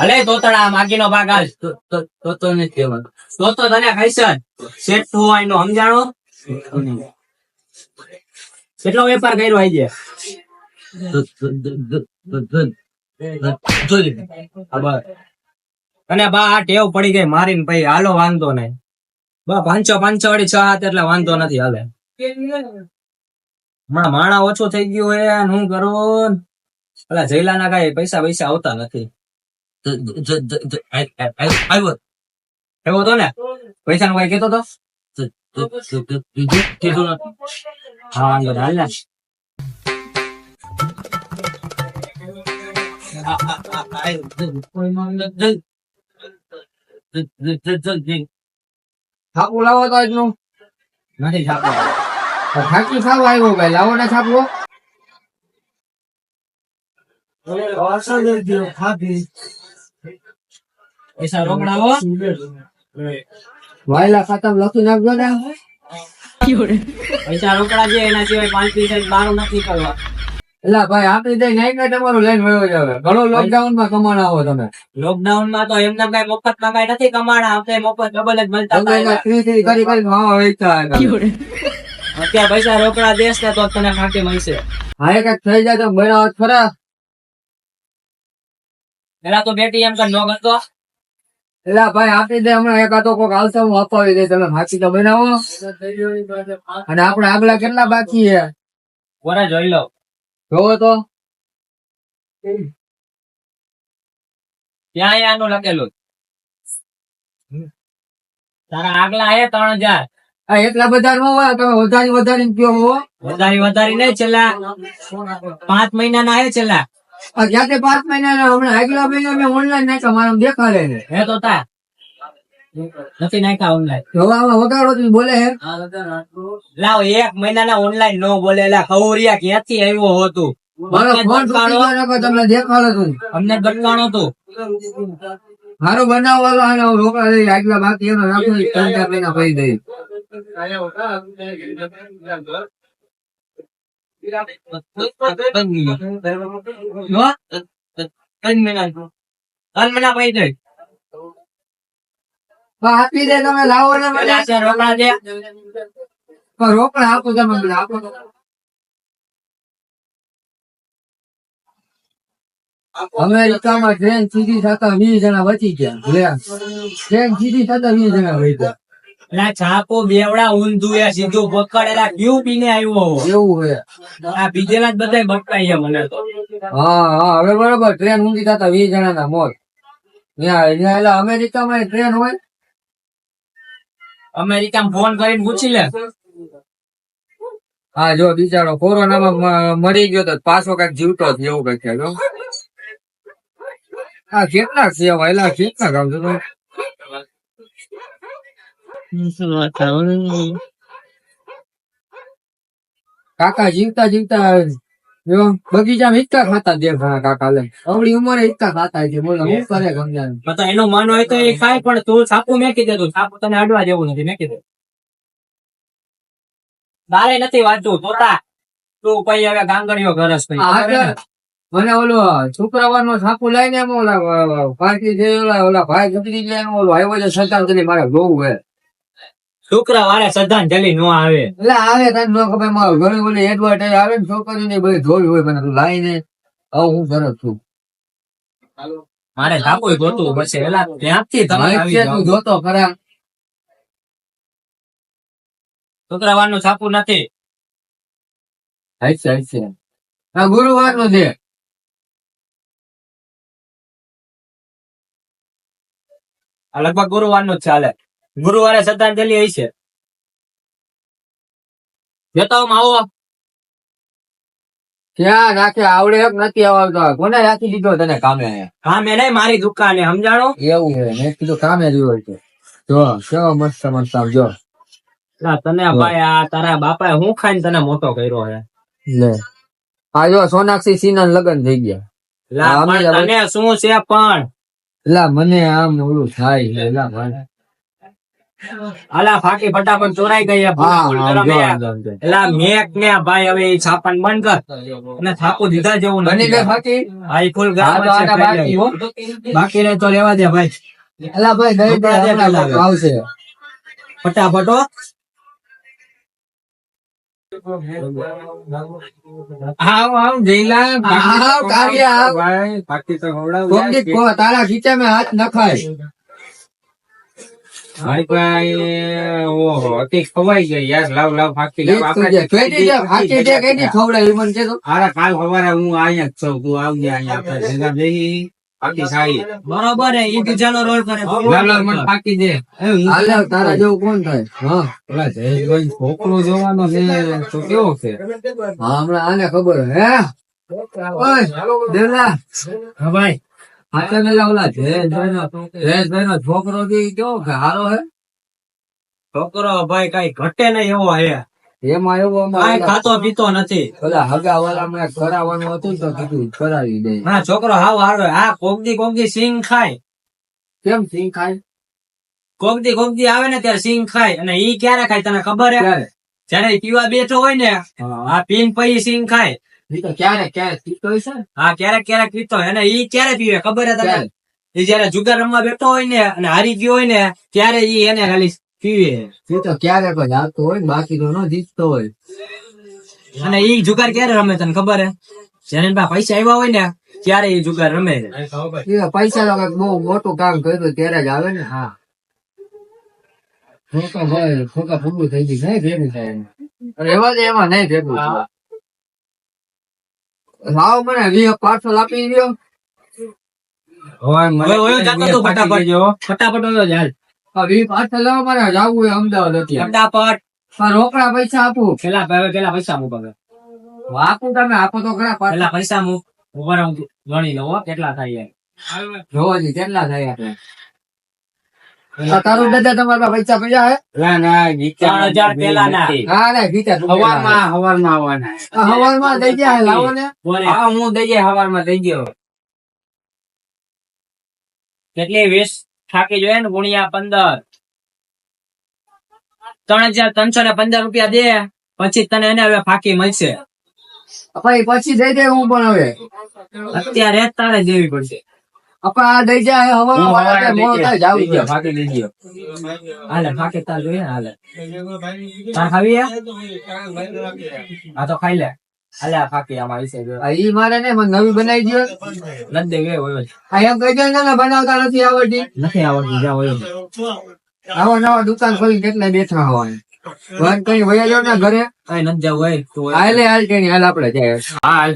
અલે તોતડા માગીનો ભાગ હાલ તો તો તો તો નથી કહેવાનું તો તો તને ખાઈશ શેઠ તું હોય નો સમજાણો? કેટલો વેપાર કર્યો આજે અને બા, આ ટેવ પડી ગઈ મારીને ભાઈ હાલો, વાંધો નહીં. બા, પાંચસો પાંચસો વાળી છ હાથ એટલે વાંધો નથી હાલે. હમણાં માણા ઓછું થઈ ગયું હે હું કરું? પેલા જયલા ના કઈ પૈસા પૈસા આવતા નથી. એવો તો ને પૈસા નું કઈ કેતો તો તો તો તો તો કીધું કીધું નથી. હા વાંધો નહીં હાલ ને આ- આ- આ- આ- કોઈ માં ન- જ- જ- જ- જ- જ- જ- છાપું લાવો તો આજનું નથી છાપો થાકી ખાવ આવ્યો ભાઈ લાવો ને છાપવો પૈસા રોકડાવો વાયલા ખાતા લખી નાખજો ને પૈસા રોકડા છે એના સિવાય પાંચ પૈસા બારું નથી કરવા. એટલે ભાઈ આપી દઈ નાઈ ને તમારું લઈને વયો જાવે ઘણો લોકડાઉનમાં કમાણા હો તમે. લોકડાઉનમાં તો એમને કઈ મફતમાં કઈ નથી કમાણા આપણે મફત ડબલ જ મળતા કરી કરી વેચતા અત્યારે પૈસા રોકડા દેશ ને તો તને ફાંકી મળશે. હા એક થઈ જાય તો બનાવત ખરા. પેલા તો બેટી એમ કર નો કરતો એટલે ભાઈ આપી દે હમણાં એકાદો કોક આવશે હું અપાવી દે તમે માછી તો બનાવો. અને આપણે આગલા કેટલા બાકી છે? કોરા જોઈ લો. જોવો તો. ત્યાં આનું લખેલું? તારા આગલા હે ત્રણ હજાર. આ એટલા બધા નો હોય તમે વધારી વધારી કયો હોવો વધારી વધારી નહીં છેલ્લા પાંચ મહિના ના હે છેલ્લા. જાતે પાંચ મહિના હમણાં આગલા મહિના મેં ઓનલાઈન નાખ્યા મારા દેખાડે ને હે તો તા નથી નાખ્યા ઓનલાઈન હવે આમાં વગાડો તો બોલે હે. લાવ એક મહિનાના ઓનલાઈન નો બોલેલા ખવરિયા ક્યાંથી આવ્યો હતો મારો ફોન તમને દેખાડો તું. અમને ગટકાણો તો મારો બનાવવાનો અને રોકડા લઈ આગલા બાકી એનો રાખો ત્રણ ચાર મહિના પડી દઈ જો લાવો ને રોકડા આપો તમે આપો. અમેરિકામાં ટ્રેન સીધી થતા વીસ જણા બચી ગયા. ટ્રેન સીધી થતા વીસ જણા વહી ગયા પેલા છાપો બેવડા ઊંધું સીધું પકડેલા ક્યુ પીને આવ્યો એવું હોય આ બીજેલા જ બધા બટકાઈ છે મને તો. હા હા હવે બરોબર ટ્રેન ઊંધી થતા વીસ જણા ના મોત એટલે અમેરિકામાં ટ્રેન હોય? અમેરિકામાં ફોન કરીને પૂછી લે. હા જો બિચારો કોરોનામાં મરી ગયો તો પાછો કંઈક જીવતો જ એવું કંઈક છે જો. હા કેટલાક છે એટલા કેટલાક આવજો તો કાકા જીવતા જીવતા જો બગીચામાં હિચકા ખાતા દે કાકા લે. અવળી ઉંમરે હિચકા ખાતા છે બોલો શું કરે ગમ્યા તો એનો માનો હોય તો એ ખાય પણ તું સાપુ મેકી દે તું સાપુ તને અડવા જેવું નથી મેકી દે. તારે નથી વાંચતું તોતા તું પછી હવે ગાંગડીઓ ઘરસ પછી મને ઓલો છોકરા નો સાપુ લઈને એમ ઓલા પાર્ટી છે ઓલા ઓલા ભાઈ જબરી લઈને ઓલો આવ્યો છે કરી મારે જોવું હે શુક્રવારે શ્રદ્ધાંજલિ નો આવે. એટલે આવે તને ન ખબર મારું ઘણી બોલી એડવર્ટાઈઝ આવે ને છોકરી ને બધી જોઈ હોય મને તું લાઈને હવે હું સરસ છું. મારે છાપુ ગોતું પછી એલા ત્યાંથી તમે આવી તું જોતો ખરા. શુક્રવારનું છાપુ નથી. હશે હશે આ ગુરુવારનું છે લગભગ ગુરુવારનું જ ચાલે. ગુરુવારે શ્રદ્ધાંજલિ હશે જતાઓમાં આવો. ક્યાં રાખે? આવડે નથી આવડતો. કોને રાખી દીધો તને કામે કામે નઈ મારી દુકાને સમજાણો? એવું છે. મેં કીધું કામે રહ્યો છે જો કેવો મસ્ત મસ્ત જો. તને ભાઈ આ તારા બાપાએ હું ખાઈને તને મોટો કર્યો છે લે. આ જો સોનાક્ષી સિન્હા લગ્ન થઈ ગયા. લા, તને શું છે પણ? લા મને આમ ઓલું થાય ભાઈ અલા ફાકી ફટાફટ ચોરાઈ ગઈ. એલા મેક ને ભાઈ હવે છાપણ બંધ કર. અને થાપુ દીધા જેવું બની ગઈ ફાકી? ભાઈ ફૂલ બાકી. તો રેવા દે ભાઈ. એલા ભાઈ દઈ દે કપડાં દે હમણાં પેલા. આવશે. ફટાફટો હો. આવ આવ જઈલા આવ, કાવ્યા, ભાઈ બાકી તો ખવડાવ કોમડી કો તારા હાથ નખાય. ઓહો ખવાઈ ગઈ. યાર લાવ લાવ ફાકી લાવ. ખવડાવી મને કે તો અરે કાલ સવારે હું અહીંયા જ છું. તું આવજે અહીંયા આપણે ભેગા જઈ ફાકી ખાઈ. બરોબર હે ઈ બીજાનો રોલ કરે લાવ લાવ મને ફાકી દે. એ તારા જેવું કોણ થાય? હા. જયેશભાઈ છોકરો જોવાનો છે તો કેવો છે? હા હમણાં આને ખબર હે? ઓય હા ભાઈ. હાથે મેલા ઓલા જયેશભાઈ નો જયેશભાઈ નો છોકરો કેવો હારો હે? છોકરો ભાઈ કઈ ઘટે નહીં એવો હે. એમાં એવો અમારે ખાતો પીતો નથી. ઓલા હગા વાળા મેં કરાવવાનું હતું તો કીધું કરાવી દે. ના છોકરો હાવ હારો આ કોગદી કોગદી સિંગ ખાય. કેમ સિંગ ખાય? કોગદી કોગદી આવે ને ત્યારે સિંગ ખાય. અને ઈ ક્યારે ખાય તને ખબર હે? જયારે પીવા બેઠો હોય ને આ પીન પછી સિંગ ખાય. તો ક્યારેક ક્યારે પીતો હોય છે? હા ક્યારેક ક્યારેક પીતો અને ઈ ક્યારે પીવે? ખબર હે તને? ક્યારે? જયારે જુગાર રમવા બેઠો હોય ને અને હારી ગયો હોય ને ત્યારે ઈ એને ખાલી પીવે. એ તો ક્યારેક જ આવતો હોય ને બાકી તો ન જીતતો હોય. અને ઈ જુગાર ક્યારે રમે તને ખબર હે જેને પૈસા આવ્યા હોય ને ત્યારે એ જુગાર રમે છે. પૈસા તો બહુ મોટું કામ કર્યું ત્યારે જ આવે ને? હા. ખોકા ભાઈ ખોકા પૂરું થઈ ગયું નહીં ભેગું થાય એમાં. અરે એવા જ એમાં નહીં ભેગું. લાવો મને વીસ પાર્સલ આપી દો હોય મને હવે ઓયો જાતો તું ફાકી ફટાફટ. દેજો. ફટાફટ ઓયો જ હાલ આ વીસ પાર્સલ લાવો મારે જાવું હોય અમદાવાદ રોકડા પૈસા આપું પેલા પેલા પૈસા મૂક હવે આપું તમે આપો તો ખરા. પેલા પૈસા હું ગણી લઉં કેટલા થાય એમ. જોવો કેટલા થાય તારું દાદા તમારા પૈસા પૈસા હે? ના ના ગીતા હજાર પેલાના. નથી. હા ને ગીતા હવારમાં હવારમાં આવવાના હવારમાં દઈ જાય લાવો ને. હા હું દઈ જાય હવારમાં દઈ ગયો. કેટલી વીસ થાકી જોઈએ ને ગુણ્યા પંદર. ત્રણ હજાર ત્રણસો ને પંદર રૂપિયા દે પછી તને એને હવે ફાકી મળશે. પછી પછી દઈ દે હું પણ હવે. અત્યારે તારે દેવી પડશે. આપા દઈ જાય હું હવારમાં હવારે મોડું દઈ થાય ગયો. જાવું છે ફાકી દઈ ગયો હાલે ફાકી તાર જોઈએ હાલે. તાર ખાવી હે? તો ખાઈ લે. હાલે આ ફાકી આમાં વિશે ઈ મારે ને મને નવી બનાવી દો નથી દેવી હોય. આ એમ કહી દે ને બનાવતા નથી આવડતી. નથી આવડતી જા હોય આવા નવા દુકાન ખોલી કેટલા બેઠા હોય વન કઈ વયા જાવ ને ઘરે? કઈ નથી જવું હોય હાલે હાલ તેની હાલ આપડે જાય હાલ.